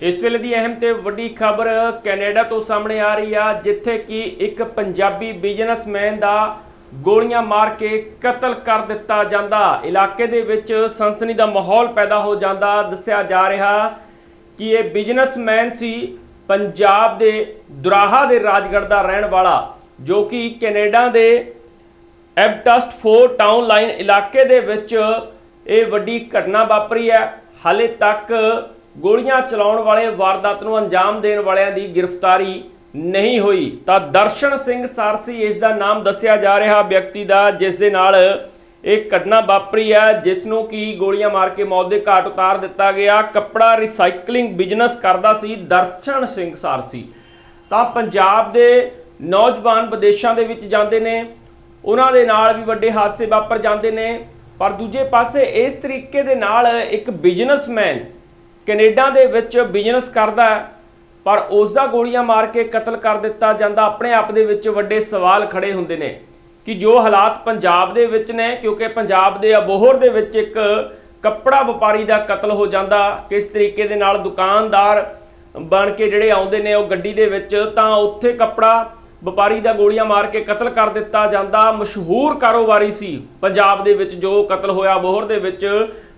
ਇਸ ਵੇਲੇ ਦੀ ਅਹਿਮ ਤੇ ਵੱਡੀ ਖਬਰ ਕੈਨੇਡਾ ਤੋਂ ਸਾਹਮਣੇ ਆ ਰਹੀ ਆ, ਜਿੱਥੇ ਕਿ ਇੱਕ ਪੰਜਾਬੀ ਬਿਜ਼ਨਸਮੈਨ ਦਾ ਗੋਲੀਆਂ ਮਾਰ ਕੇ ਕਤਲ ਕਰ ਦਿੱਤਾ ਜਾਂਦਾ। ਇਲਾਕੇ ਦੇ ਵਿੱਚ ਸਨਸਨੀ ਦਾ ਮਾਹੌਲ ਪੈਦਾ ਹੋ ਜਾਂਦਾ। ਦੱਸਿਆ ਜਾ ਰਿਹਾ ਕਿ ਇਹ ਬਿਜ਼ਨਸਮੈਨ ਸੀ, ਪੰਜਾਬ ਦੇ ਦੁਰਾਹਾ ਦੇ ਰਾਜਗੜ੍ਹ ਦਾ ਰਹਿਣ ਵਾਲਾ, ਜੋ ਕਿ ਕੈਨੇਡਾ ਦੇ ਐਬਟਸਟ 4 ਟਾਊਨ ਲਾਈਨ ਇਲਾਕੇ ਦੇ ਵਿੱਚ ਇਹ ਵੱਡੀ ਘਟਨਾ ਵਾਪਰੀ ਹੈ। ਹਾਲੇ ਤੱਕ ਗੋਲੀਆਂ ਚਲਾਉਣ ਵਾਲੇ, ਵਾਰਦਾਤ ਨੂੰ ਅੰਜਾਮ ਦੇਣ ਵਾਲਿਆਂ ਦੀ ਗ੍ਰਿਫਤਾਰੀ ਨਹੀਂ ਹੋਈ। ਤਾਂ ਦਰਸ਼ਨ ਸਿੰਘ ਸਾਰਸੀ ਇਸ ਦਾ ਨਾਮ ਦੱਸਿਆ ਜਾ ਰਿਹਾ ਵਿਅਕਤੀ ਦਾ, ਜਿਸ ਦੇ ਨਾਲ ਇਹ ਘਟਨਾ ਵਾਪਰੀ ਹੈ, ਜਿਸ ਨੂੰ ਕੀ ਗੋਲੀਆਂ ਮਾਰ ਕੇ ਮੌਤ ਦੇ ਘਾਟ ਉਤਾਰ ਦਿੱਤਾ ਗਿਆ। ਕੱਪੜਾ ਰੀਸਾਈਕਲਿੰਗ ਬਿਜ਼ਨਸ ਕਰਦਾ ਸੀ ਦਰਸ਼ਨ ਸਿੰਘ ਸਾਰਸੀ। ਤਾਂ ਪੰਜਾਬ ਦੇ ਨੌਜਵਾਨ ਵਿਦੇਸ਼ਾਂ ਦੇ ਵਿੱਚ ਜਾਂਦੇ ਨੇ। ਉਹਨਾਂ ਦੇ ਨਾਲ ਵੀ ਵੱਡੇ ਹਾਦਸੇ ਵਾਪਰ ਜਾਂਦੇ ਨੇ। ਪਰ ਦੂਜੇ ਪਾਸੇ ਇਸ ਤਰੀਕੇ ਦੇ ਨਾਲ ਇੱਕ ਬਿਜ਼ਨਸਮੈਨ ਕੈਨੇਡਾ ਦੇ ਵਿੱਚ ਬਿਜ਼ਨਸ ਕਰਦਾ ਪਰ ਉਸ ਦਾ ਗੋਲੀਆਂ ਮਾਰ ਕੇ ਕਤਲ ਕਰ ਦਿੱਤਾ ਜਾਂਦਾ। ਆਪਣੇ ਆਪ ਦੇ ਵਿੱਚ ਵੱਡੇ ਸਵਾਲ ਖੜੇ ਹੁੰਦੇ ਨੇ ਕਿ ਜੋ ਹਾਲਾਤ ਪੰਜਾਬ ਦੇ ਵਿੱਚ ਨੇ, ਕਿਉਂਕਿ ਪੰਜਾਬ ਦੇ ਅਬੋਹਰ ਦੇ ਵਿੱਚ ਇੱਕ ਕੱਪੜਾ ਵਪਾਰੀ ਦਾ ਕਤਲ ਹੋ ਜਾਂਦਾ, ਕਿਸ ਤਰੀਕੇ ਦੇ ਨਾਲ ਦੁਕਾਨਦਾਰ ਬਣ ਕੇ ਜਿਹੜੇ ਆਉਂਦੇ ਨੇ ਉਹ ਗੱਡੀ ਦੇ ਵਿੱਚ, ਤਾਂ ਉੱਥੇ ਕੱਪੜਾ ਵਪਾਰੀ ਦਾ ਗੋਲੀਆਂ ਮਾਰ ਕੇ ਕਤਲ ਕਰ ਦਿੱਤਾ ਜਾਂਦਾ। ਮਸ਼ਹੂਰ ਕਾਰੋਬਾਰੀ ਸੀ ਪੰਜਾਬ ਦੇ ਵਿੱਚ ਜੋ ਕਤਲ ਹੋਇਆ। ਬੋਹਰ ਦੇ ਵਿੱਚ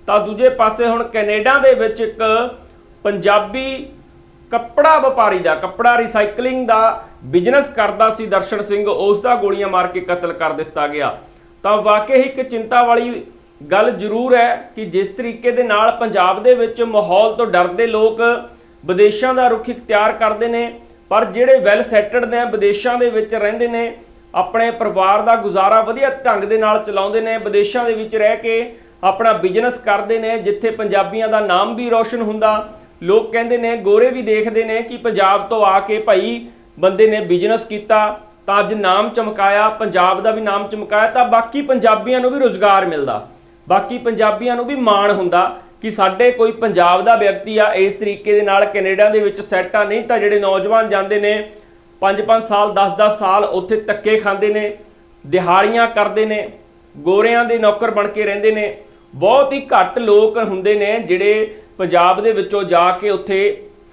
ਤਾਂ ਦੂਜੇ ਪਾਸੇ ਹੁਣ ਕੈਨੇਡਾ ਦੇ ਵਿੱਚ ਇੱਕ ਪੰਜਾਬੀ ਕੱਪੜਾ ਵਪਾਰੀ ਦਾ, ਕੱਪੜਾ ਰੀਸਾਈਕਲਿੰਗ ਦਾ ਬਿਜ਼ਨਸ ਕਰਦਾ ਸੀ ਦਰਸ਼ਨ ਸਿੰਘ ਉਸ ਦਾ ਗੋਲੀਆਂ ਮਾਰ ਕੇ ਕਤਲ ਕਰ ਦਿੱਤਾ ਗਿਆ। ਤਾਂ ਵਾਕਈ ਇੱਕ ਚਿੰਤਾ ਵਾਲੀ ਗੱਲ ਜ਼ਰੂਰ ਹੈ ਕਿ ਜਿਸ ਤਰੀਕੇ ਦੇ ਨਾਲ ਪੰਜਾਬ ਦੇ ਵਿੱਚ ਮਾਹੌਲ ਤੋਂ ਡਰਦੇ ਲੋਕ ਵਿਦੇਸ਼ਾਂ ਦਾ ਰੁਖ ਇਖਤਿਆਰ ਕਰਦੇ ਨੇ, ਪਰ ਜਿਹੜੇ ਵੈਲ ਸੈਟਲਡ ਨੇ, ਵਿਦੇਸ਼ਾਂ ਦੇ ਵਿੱਚ ਰਹਿੰਦੇ ਨੇ, ਆਪਣੇ ਪਰਿਵਾਰ ਦਾ ਗੁਜ਼ਾਰਾ ਵਧੀਆ ਢੰਗ ਦੇ ਨਾਲ ਚਲਾਉਂਦੇ ਨੇ, ਵਿਦੇਸ਼ਾਂ ਦੇ ਵਿੱਚ ਰਹਿ ਕੇ ਆਪਣਾ ਬਿਜ਼ਨਸ ਕਰਦੇ ਨੇ, ਜਿੱਥੇ ਪੰਜਾਬੀਆਂ ਦਾ ਨਾਮ ਵੀ ਰੌਸ਼ਨ ਹੁੰਦਾ। ਲੋਕ ਕਹਿੰਦੇ ਨੇ, ਗੋਰੇ ਵੀ ਦੇਖਦੇ ਨੇ ਕਿ ਪੰਜਾਬ ਤੋਂ ਆ ਕੇ ਭਾਈ ਬੰਦੇ ਨੇ ਬਿਜ਼ਨਸ ਕੀਤਾ, ਤਾਂ ਅੱਜ ਨਾਮ ਚਮਕਾਇਆ, ਪੰਜਾਬ ਦਾ ਵੀ ਨਾਮ ਚਮਕਾਇਆ, ਤਾਂ ਬਾਕੀ ਪੰਜਾਬੀਆਂ ਨੂੰ ਵੀ ਰੋਜ਼ਗਾਰ ਮਿਲਦਾ। ਬਾਕੀ ਪੰਜਾਬੀਆਂ ਨੂੰ ਵੀ ਮਾਣ ਹੁੰਦਾ ਕਿ ਸਾਡੇ ਕੋਈ ਪੰਜਾਬ ਦਾ ਵਿਅਕਤੀ ਆ, ਇਸ ਤਰੀਕੇ ਦੇ ਨਾਲ ਕੈਨੇਡਾ ਦੇ ਵਿੱਚ ਸੈੱਟ ਆ, ਨਹੀਂ ਤਾਂ ਜਿਹੜੇ ਨੌਜਵਾਨ ਜਾਂਦੇ ਨੇ 5-5 ਸਾਲ 10-10 ਸਾਲ ਉੱਥੇ ਧੱਕੇ ਖਾਂਦੇ ਨੇ, ਦਿਹਾੜੀਆਂ ਕਰਦੇ ਨੇ, ਗੋਰਿਆਂ ਦੇ ਨੌਕਰ ਬਣ ਕੇ ਰਹਿੰਦੇ ਨੇ। ਬਹੁਤ ਹੀ ਘੱਟ ਲੋਕ ਹੁੰਦੇ ਨੇ ਜਿਹੜੇ ਪੰਜਾਬ ਦੇ ਵਿੱਚੋਂ ਜਾ ਕੇ ਉੱਥੇ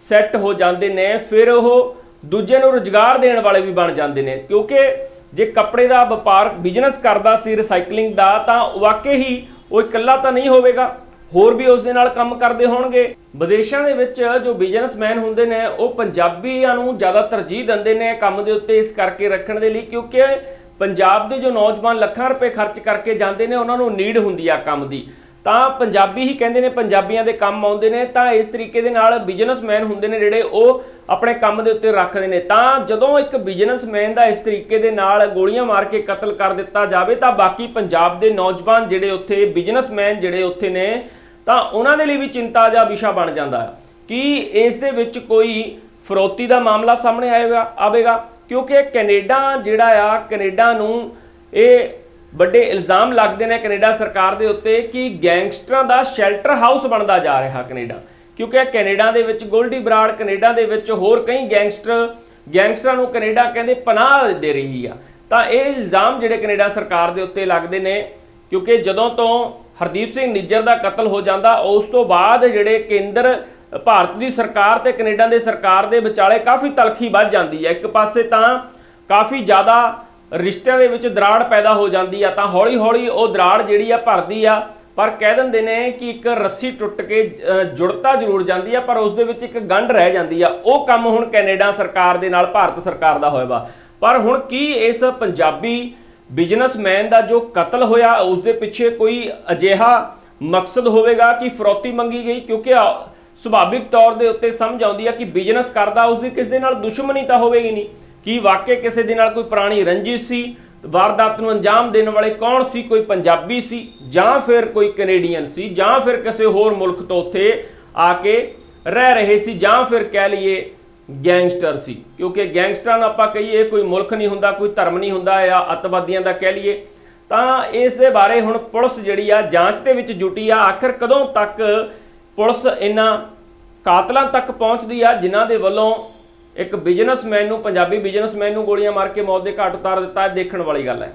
ਸੈੱਟ ਹੋ ਜਾਂਦੇ ਨੇ, ਫਿਰ ਉਹ ਦੂਜੇ ਨੂੰ ਰੁਜ਼ਗਾਰ ਦੇਣ ਵਾਲੇ ਵੀ ਬਣ ਜਾਂਦੇ ਨੇ। ਕਿਉਂਕਿ ਜੇ ਕੱਪੜੇ ਦਾ ਵਪਾਰ ਬਿਜ਼ਨਸ ਕਰਦਾ ਸੀ ਰੀਸਾਈਕਲਿੰਗ ਦਾ, ਤਾਂ ਵਾਕਈ ਹੀ ਉਹ ਇਕੱਲਾ ਤਾਂ ਨਹੀਂ ਹੋਵੇਗਾ। ਹੋਰ ਵੀ ਉਸ ਦੇ ਨਾਲ ਕੰਮ ਕਰਦੇ ਹੋਣਗੇ। ਵਿਦੇਸ਼ਾਂ ਦੇ ਵਿੱਚ ਜੋ ਬਿਜ਼ਨਸਮੈਨ ਹੁੰਦੇ ਨੇ, ਉਹ ਪੰਜਾਬੀਆਂ ਨੂੰ ਜ਼ਿਆਦਾ ਤਰਜੀਹ ਦਿੰਦੇ ਨੇ ਕੰਮ ਦੇ ਉੱਤੇ ਇਸ ਕਰਕੇ ਰੱਖਣ ਦੇ ਲਈ, ਕਿਉਂਕਿ ਪੰਜਾਬ ਦੇ ਜੋ ਨੌਜਵਾਨ ਲੱਖਾਂ ਰੁਪਏ ਖਰਚ ਕਰਕੇ ਜਾਂਦੇ ਨੇ, ਉਹਨਾਂ ਨੂੰ ਨੀਡ ਹੁੰਦੀ ਆ ਕੰਮ ਦੀ। ਤਾਂ ਪੰਜਾਬੀ ਹੀ ਕਹਿੰਦੇ ਨੇ, ਪੰਜਾਬੀਆਂ ਦੇ ਕੰਮ ਆਉਂਦੇ ਨੇ, ਤਾਂ ਇਸ ਤਰੀਕੇ ਦੇ ਨਾਲ ਬਿਜ਼ਨਸਮੈਨ ਹੁੰਦੇ ਨੇ ਜਿਹੜੇ ਉਹ ਆਪਣੇ ਕੰਮ ਦੇ ਉੱਤੇ ਰੱਖਦੇ ਨੇ। ਤਾਂ ਜਦੋਂ ਇੱਕ ਬਿਜ਼ਨਸਮੈਨ ਦਾ ਇਸ ਤਰੀਕੇ ਦੇ ਨਾਲ ਗੋਲੀਆਂ ਮਾਰ ਕੇ ਕਤਲ ਕਰ ਦਿੱਤਾ ਜਾਵੇ, ਤਾਂ ਬਾਕੀ ਪੰਜਾਬ ਦੇ ਨੌਜਵਾਨ ਜਿਹੜੇ ਉੱਥੇ ਬਿਜ਼ਨਸਮੈਨ ਜਿਹੜੇ ਉੱਥੇ ਨੇ, ਤਾਂ ਉਹਨਾਂ ਦੇ ਲਈ ਵੀ ਚਿੰਤਾ ਦਾ ਵਿਸ਼ਾ ਬਣ ਜਾਂਦਾ। ਹੈ ਕਿ ਇਸ ਦੇ ਵਿੱਚ ਕੋਈ ਫਰੋਤੀ ਦਾ ਮਾਮਲਾ ਸਾਹਮਣੇ ਆਏਗਾ, ਆਵੇਗਾ? ਕਿਉਂਕਿ ਕੈਨੇਡਾ ਜਿਹੜਾ ਆ, ਕੈਨੇਡਾ ਨੂੰ ਇਹ ਵੱਡੇ ਇਲਜ਼ਾਮ ਲੱਗਦੇ ਨੇ ਕੈਨੇਡਾ ਸਰਕਾਰ ਦੇ ਉੱਤੇ ਕਿ ਗੈਂਗਸਟਰਾਂ ਦਾ ਸ਼ੈਲਟਰ ਹਾਊਸ ਬਣਦਾ ਜਾ ਰਿਹਾ ਕੈਨੇਡਾ। ਕਿਉਂਕਿ ਕੈਨੇਡਾ ਦੇ ਵਿੱਚ ਗੋਲਡੀ ਬਰਾੜ ਕੈਨੇਡਾ ਦੇ ਵਿੱਚ ਹੋਰ ਕਈ ਗੈਂਗਸਟਰ, ਗੈਂਗਸਟਰਾਂ ਨੂੰ ਕੈਨੇਡਾ ਕਹਿੰਦੇ ਪਨਾਹ ਦੇ ਰਹੀ ਆ। ਤਾਂ ਇਹ ਇਲਜ਼ਾਮ ਜਿਹੜੇ ਕੈਨੇਡਾ ਸਰਕਾਰ ਦੇ ਉੱਤੇ ਲੱਗਦੇ ਨੇ, ਕਿਉਂਕਿ ਜਦੋਂ ਤੋਂ ਹਰਦੀਪ ਸਿੰਘ ਨਿੱਜਰ ਦਾ ਕਤਲ ਹੋ ਜਾਂਦਾ, ਉਸ ਤੋਂ ਬਾਅਦ ਜਿਹੜੇ ਕੇਂਦਰ ਭਾਰਤ ਦੀ ਸਰਕਾਰ ਤੇ ਕੈਨੇਡਾ ਦੇ ਸਰਕਾਰ ਦੇ ਵਿਚਾਲੇ ਕਾਫੀ ਤਲਖੀ ਵੱਧ ਜਾਂਦੀ ਹੈ। ਇੱਕ ਪਾਸੇ ਤਾਂ ਕਾਫੀ ਜ਼ਿਆਦਾ ਰਿਸ਼ਤਿਆਂ ਦੇ ਵਿੱਚ ਦਰਾੜ ਪੈਦਾ ਹੋ ਜਾਂਦੀ ਆ, ਤਾਂ ਹੌਲੀ ਹੌਲੀ ਉਹ ਦਰਾੜ ਜਿਹੜੀ ਆ ਭਰਦੀ ਆ। ਪਰ ਕਹਿ ਦਿੰਦੇ ਨੇ ਕਿ ਇੱਕ ਰੱਸੀ ਟੁੱਟ ਕੇ ਜੁੜਤਾ ਜ਼ਰੂਰ ਜਾਂਦੀ ਆ, ਪਰ ਉਸ ਦੇ ਵਿੱਚ ਇੱਕ ਗੰਢ ਰਹਿ ਜਾਂਦੀ ਆ। ਉਹ ਕੰਮ ਹੁਣ ਕੈਨੇਡਾ ਸਰਕਾਰ ਦੇ ਨਾਲ ਭਾਰਤ ਸਰਕਾਰ ਦਾ ਹੋਇਆ ਵਾ। ਪਰ ਹੁਣ ਕੀ ਇਸ ਪੰਜਾਬੀ ਬਿਜ਼ਨਸਮੈਨ ਦਾ ਜੋ ਕਤਲ ਹੋਇਆ, ਉਸ ਦੇ ਪਿੱਛੇ ਕੋਈ ਅਜਿਹਾ ਮਕਸਦ ਹੋਵੇਗਾ ਕਿ ਫਰੋਤੀ ਮੰਗੀ ਗਈ? ਕਿਉਂਕਿ ਸੁਭਾਵਿਕ ਤੌਰ ਦੇ ਉੱਤੇ ਸਮਝ ਆਉਂਦੀ ਹੈ ਕਿ ਬਿਜ਼ਨਸ ਕਰਦਾ ਉਸ ਦੀ ਕਿਸ ਦੇ ਨਾਲ ਦੁਸ਼ਮਣੀ ਤਾਂ ਹੋਵੇਗੀ ਨਹੀਂ। ਕੀ ਵਾਕਿਆ ਕਿਸੇ ਦੇ ਨਾਲ ਕੋਈ ਪੁਰਾਣੀ ਰੰਜਿਸ਼ ਸੀ? ਵਾਰਦਾਤ ਨੂੰ ਅੰਜਾਮ ਦੇਣ ਵਾਲੇ ਕੌਣ ਸੀ? ਕੋਈ ਪੰਜਾਬੀ ਸੀ ਜਾਂ ਫਿਰ ਕੋਈ ਕੈਨੇਡੀਅਨ ਸੀ ਜਾਂ ਫਿਰ ਕਿਸੇ ਹੋਰ ਮੁਲਕ ਤੋਂ ਉੱਥੇ ਆ ਕੇ ਰਹਿ ਰਹੇ ਸੀ ਜਾਂ ਫਿਰ ਕਹਿ ਲਈਏ ਗੈਂਗਸਟਰ ਸੀ। ਕਿਉਂਕਿ ਗੈਂਗਸਟਰਾਂ ਨੂੰ ਆਪਾਂ ਕਹੀਏ ਕੋਈ ਮੁਲਕ ਨਹੀਂ ਹੁੰਦਾ, ਕੋਈ ਧਰਮ ਨਹੀਂ ਹੁੰਦਾ ਜਾਂ ਅੱਤਵਾਦੀਆਂ ਦਾ ਕਹਿ ਲਈਏ। ਤਾਂ ਇਸ ਦੇ ਬਾਰੇ ਹੁਣ ਪੁਲਿਸ ਜਿਹੜੀ ਆ ਜਾਂਚ ਦੇ ਵਿੱਚ ਜੁਟੀ ਆ। ਆਖਰ ਕਦੋਂ ਤੱਕ ਪੁਲਿਸ ਇਹਨਾਂ ਕਾਤਲਾਂ ਤੱਕ ਪਹੁੰਚਦੀ ਆ, ਜਿਨ੍ਹਾਂ ਦੇ ਵੱਲੋਂ ਇੱਕ ਬਿਜ਼ਨਸਮੈਨ ਨੂੰ, ਪੰਜਾਬੀ ਬਿਜ਼ਨਸਮੈਨ ਨੂੰ ਗੋਲੀਆਂ ਮਾਰ ਕੇ ਮੌਤ ਦੇ ਘਾਟ ਉਤਾਰ ਦਿੱਤਾ ਹੈ, ਦੇਖਣ ਵਾਲੀ ਗੱਲ ਹੈ।